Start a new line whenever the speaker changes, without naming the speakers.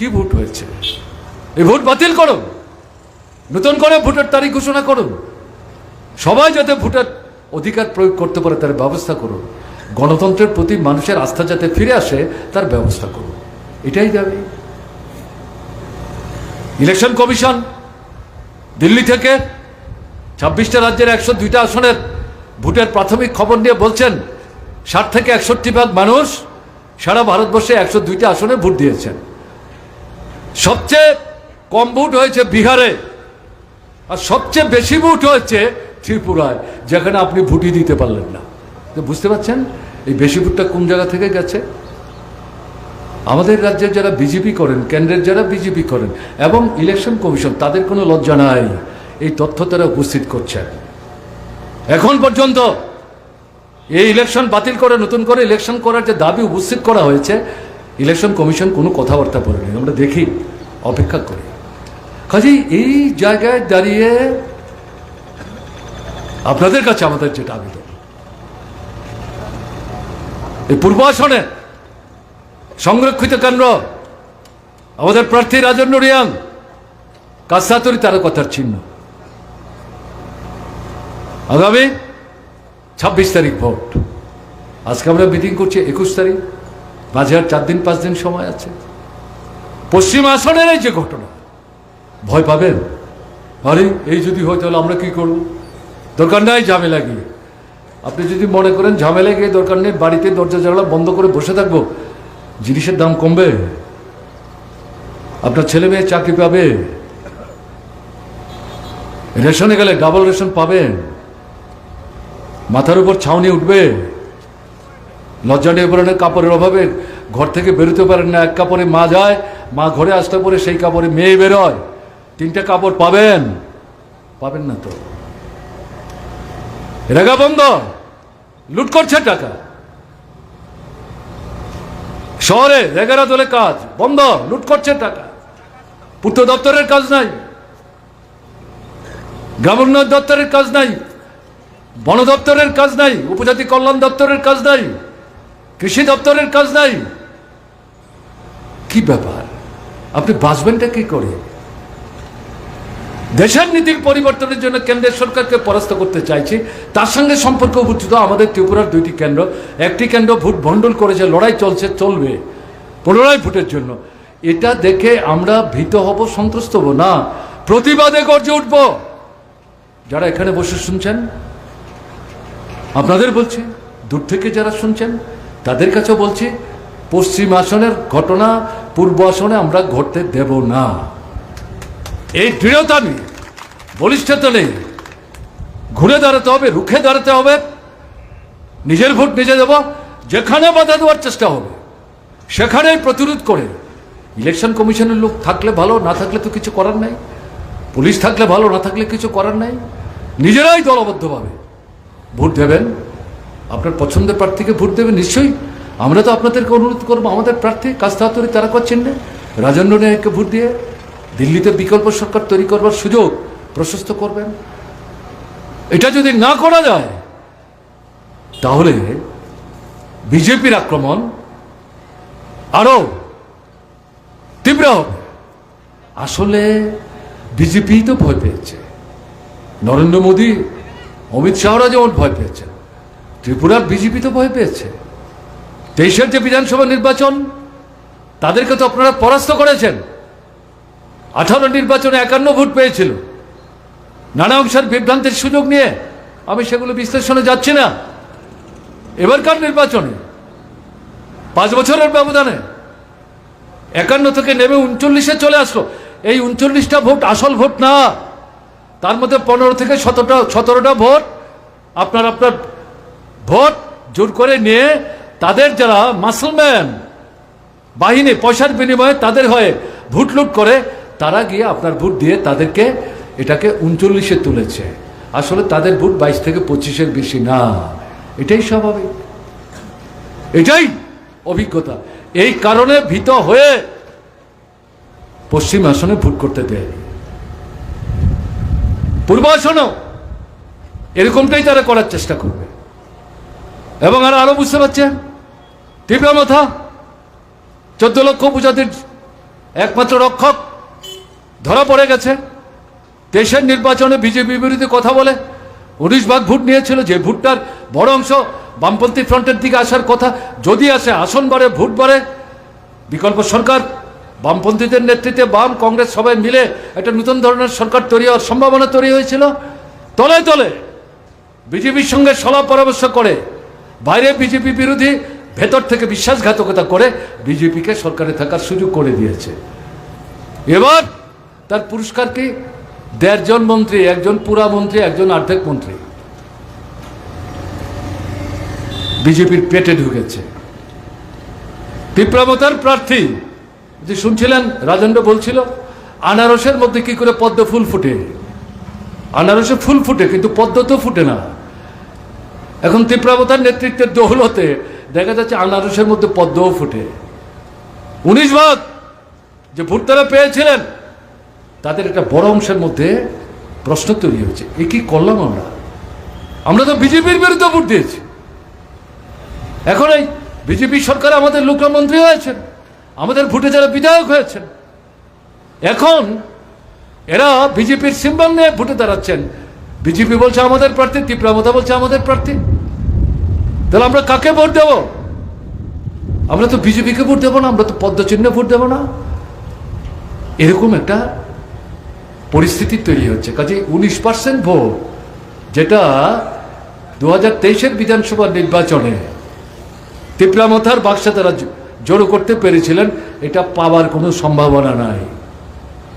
কি ভোট হয়েছে? এই ভোট বাতিল করো। নতুন করে ভোটের তারিখ ঘোষণা করো। সবাই যাতে ভোটের অধিকার প্রয়োগ করতে পারে, তার ব্যবস্থা করুন গণতন্ত্রের প্রতি মানুষের আস্থা যাতে ফিরে আসে, তার ব্যবস্থা করুন এটাই দাবি। ইলেকশন কমিশন দিল্লি থেকে ছাব্বিশটা রাজ্যের একশো দুইটা আসনের ভোটের প্রাথমিক খবর নিয়ে বলছেন, ষাট থেকে একষট্টি ভাগ মানুষ সারা ভারতবর্ষে একশো দুইটা আসনে ভোট দিয়েছেন। সবচেয়ে কম ভোট হয়েছে বিহারে, আর সবচেয়ে বেশি ভোট হয়েছে ত্রিপুরায়, যেখানে আপনি ভোটই দিতে পারলেন না। বুঝতে পারছেন? এই বেশি ভোটটা কোন জায়গা থেকে গেছে? আমাদের রাজ্যের যারা বিজেপি করেন, কেন্দ্রের যারা বিজেপি করেন, এবং ইলেকশন কমিশন, তাদের কোনো লজ্জা নাই। এই তথ্য তারা উপস্থিত করছেন। এখন পর্যন্ত এই ইলেকশন বাতিল করে, নতুন করে ইলেকশন করার যে দাবি উপস্থিত করা হয়েছে ইলেকশন কমিশন কোনো কথাবার্তা বলেনি আমরা দেখি, অপেক্ষা করি। কাজেই এই জায়গায় দাঁড়িয়ে আপনাদের কাছে আমাদের যেটা আবেদন, এই পূর্বাসনে সংরক্ষিত কেন্দ্র আমাদের প্রার্থী রাজন্য রিয়াং কাসাতুরি তার কথার চিহ্ন। আগামী ছাব্বিশ তারিখ ভোট। আজকে আমরা মিটিং করছি একুশ তারিখ। মাঝে আর চার দিন, পাঁচ দিন সময় আছে। পশ্চিম আসনের এই যে ঘটনা, ভয় পাবেন? আরে, এই যদি হয় তাহলে আমরা কি করব? দরকার নাই ঝামেলা গিয়ে। আপনি যদি মনে করেন ঝামেলা গিয়ে দরকার নেই, বাড়িতে দরজা জানলা বন্ধ করে বসে থাকব, জিনিসের দাম কমবে। আপনার ছেলে মেয়ে চাকরি পাবে। রেশনে গেলে ডাবল রেশন পাবেন। মাথার উপর ছাউনি উঠবে। লজ্জা নিয়ে নিবারণের কাপড়ের অভাবে, ঘর থেকে বেরোতে পারেন না, এক কাপড়ে মা যায়, মা ঘরে আসতে পরে সেই কাপড়ে মেয়ে বেরোয়। তিনটে কাপড় পাবেন। পাবেন না তো। রেগা বন্ধ। লুট করছে টাকা। শহরে রেগারা দলে কাজ, বন্ধ, লুট করছে টাকা। পূর্ত দপ্তরের কাজ নাই। গ্রামোন্নয়ন দপ্তরের কাজ নাই। বন দপ্তরের কাজ নাই। উপজাতি কল্যাণ দপ্তরের কাজ নাই। কৃষি দপ্তরের কাজ নাই? কি ব্যাপার? আপনি বাঁচবেনটা কি করে? দেশের নীতির পরিবর্তনের জন্য কেন্দ্রের সরকারকে পরাস্ত করতে চাইছি। তার সঙ্গে সম্পর্ক উপস্থিত আমাদের ত্রিপুরার দুইটি কেন্দ্র। একটি কেন্দ্র ভোট ভণ্ডল করেছে লড়াই চলছে, চলবে পুনরায় ভোটের জন্য। এটা দেখে আমরা ভীত হব, সন্ত্রস্ত হব। না, প্রতিবাদে গর্জে উঠব। যারা এখানে বসে শুনছেন, আপনাদের বলছি, দূর থেকে যারা শুনছেন তাদের কাছেও বলছি, পশ্চিম আসনের ঘটনা, পূর্ব আসনে আমরা ঘটতে দেব না। এই দৃঢ়তা নিয়ে বলিষ্ঠতা নেই। ঘুরে দাঁড়াতে হবে, রুখে দাঁড়াতে হবে। নিজের ভোট নিজে দেব, যেখানে বাধা দেওয়ার চেষ্টা হবে, সেখানেই প্রতিরোধ করে। ইলেকশন কমিশনের লোক থাকলে ভালো, না থাকলে তো কিছু করার নাই। পুলিশ থাকলে ভালো, না থাকলে কিছু করার নাই। নিজেরাই দলবদ্ধভাবে ভোট দেবেন। আপনার পছন্দের প্রার্থীকে ভোট দেবেন নিশ্চয়ই। আমরা তো আপনাদেরকে অনুরোধ করব, আমাদের প্রার্থী কাস্তাহাতরি তারা করছেন না রাজেন্দ্র নায়ককে ভোট দিয়ে দিল্লিতে বিকল্প সরকার তৈরি করবার সুযোগ প্রশস্ত করবেন। এটা যদি না করা যায়, তাহলে বিজেপির আক্রমণ আরও তীব্র হবে। আসলে বিজেপি তো ভয় পেয়েছে। নরেন্দ্র মোদী, অমিত শাহরা যেমন ভয় পেয়েছেন ত্রিপুরার বিজেপি তো ভয় পেয়েছে। তেইশের যে বিধানসভা নির্বাচন, তাদেরকে তো আপনারা পরাস্ত করেছেন। আঠারো নির্বাচনে একান্ন ভোট পেয়েছিল। নানা অংশের বিভ্রান্তির সুযোগ নিয়ে আমি সেগুলো বিশ্লেষণে যাচ্ছি না। এবারকার নির্বাচনে, পাঁচ বছরের ব্যবধানে, একান্ন থেকে নেমে উনচল্লিশে চলে আসলো। এই উনচল্লিশটা ভোট আসল ভোট না। তার মধ্যে পনেরো থেকে সতেরোটা সতেরোটা ভোট আপনার আপনার ভোট জোর করে নিয়ে তাদের যারা মাসলম্যান বাহিনী পয়সার বিনিময়ে তাদের হয়ে ভোট লুট করে, তারা গিয়ে আপনার ভোট দিয়ে তাদেরকে এটাকে উনচল্লিশে তুলেছে। আসলে তাদের ভোট বাইশ থেকে পঁচিশের বেশি না। এটাই স্বাভাবিক। এটাই অভিজ্ঞতা। এই কারণে ভীত হয়ে পশ্চিম আসনে ভোট করতে দেয়নি পূর্ব আসনও এরকমটাই তারা করার চেষ্টা করবে। এবং আর আরও বুঝতে পারছেন? মাথা, চোদ্দ লক্ষ উপজাতির একমাত্র রক্ষক, ধরা পড়ে গেছে। দেশের নির্বাচনে বিজেপি বিরুদ্ধে কথা বলে উনিশ ভাগ ভোট নিয়েছিল, যে ভোটটার বড় অংশ বামপন্থী ফ্রন্টের দিকে আসার কথা যদি আসে, আসন বাড়ে, ভোট বাড়ে, বিকল্প সরকার, বামপন্থীদের নেতৃত্বে বাম কংগ্রেস সবাই মিলে একটা নতুন ধরনের সরকার তৈরি হওয়ার সম্ভাবনা তৈরি হয়েছিল। তলে তলে বিজেপির সঙ্গে সলা পরামর্শ করে বাইরে বিজেপি বিরোধী ভেতর থেকে বিশ্বাসঘাতকতা করে বিজেপিকে সরকারে থাকার সুযোগ করে দিয়েছে। এবার তার পুরস্কার কি? দেড়জন মন্ত্রী, একজন পুরা মন্ত্রী, একজন অর্ধেক মন্ত্রী। বিজেপির পেটে ঢুকেছে। তীব্রমতার প্রার্থী, যে শুনছিলেন, রাজেন্দ্র বলছিল, আনারসের মধ্যে কি করে পদ্ম ফুল ফুটে? আনারসে ফুল ফুটে, কিন্তু পদ্ম তো ফুটে না। এখন তীব্রাবতার নেতৃত্বের দৌলতে দেখা যাচ্ছে আনারসের মধ্যে পদ্মও ফুটে। উনিশ ভাগ যে ভোট তারা পেয়েছিলেন, তাদের একটা বড় অংশের মধ্যে প্রশ্ন তৈরি হয়েছে, এ কি করলাম আমরা? আমরা তো বিজেপির বিরুদ্ধে ভোট দিয়েছি। এখন এই বিজেপি সরকার আমাদের লোকরা মন্ত্রী হয়েছেন, আমাদের ভোটে যারা বিধায়ক হয়েছেন, এখন এরা বিজেপির সিম্বল নিয়ে ভোটে দাঁড়াচ্ছেন বিজেপি বলছে আমাদের প্রার্থী তীব্রামতা বলছে আমাদের প্রার্থী। তাহলে আমরা কাকে ভোট দেব? আমরা তো বিজেপিকে ভোট দেবো না, আমরা তো পদ্মচিহ্নে ভোট দেবো না। এরকম একটা পরিস্থিতি তৈরি হচ্ছে। কাজে উনিশ পার্সেন্ট ভোট, যেটা দু হাজার তেইশের বিধানসভা নির্বাচনে তিপ্রামথার বাক্সা তারা জড়ো করতে পেরেছিলেন, এটা পাওয়ার কোনো সম্ভাবনা নাই।